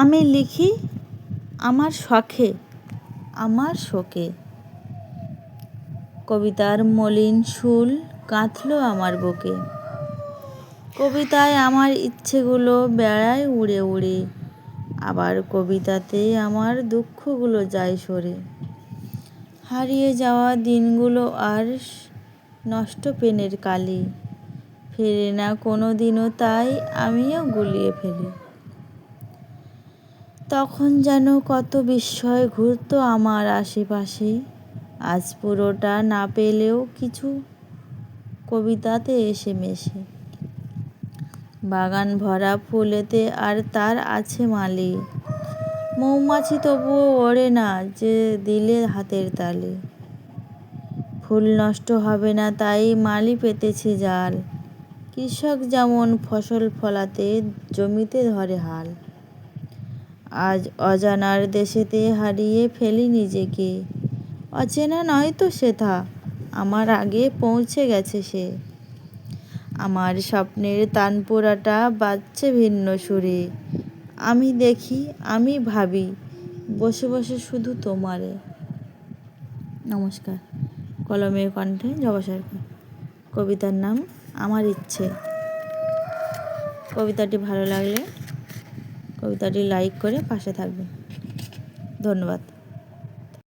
আমি লিখি আমার শখে, আমার শোকে। কবিতার মলিন শুল গাঁথলো আমার বুকে। কবিতায় আমার ইচ্ছেগুলো বেড়ায় উড়ে উড়ে, আবার কবিতাতে আমার দুঃখগুলো যায় সরে। হারিয়ে যাওয়া দিনগুলো আর নষ্ট পেনের কালি, ফেরে না কোনো দিনও তাই আমিও গুলিয়ে ফেলি। তখন যেন কত বিস্ময় ঘুরত আমার আশেপাশে। আজ পুরোটা না পেলেও কিছু কবিতাতে এসে মেশে। বাগান ভরা ফুলেতে আর তার আছে মালি। মৌমাছি তবুও ওড়ে না যে দিলে হাতের তালে। ফুল নষ্ট হবে না তাই মালি পেতেছে জাল। কৃষক যেমন ফসল ফলাতে, জমিতে ধরে হাল। আজ অজানার দেশেতে হারিয়ে ফেলি নিজেকে। অচেনা নয় তো সেথা, আমার আগে পৌঁছে গেছে সে। আমার স্বপ্নের তানপুরাটা বাজছে ভিন্ন সুরে। আমি দেখি, আমি ভাবি, বসে বসে শুধু তোমারে। নমস্কার। কলমের কণ্ঠে জবা সরকার কবিতার নাম আমার ইচ্ছে। কবিতাটি ভালো লাগলে কবিতাটি লাইক করে পাশে থাকবেন। ধন্যবাদ।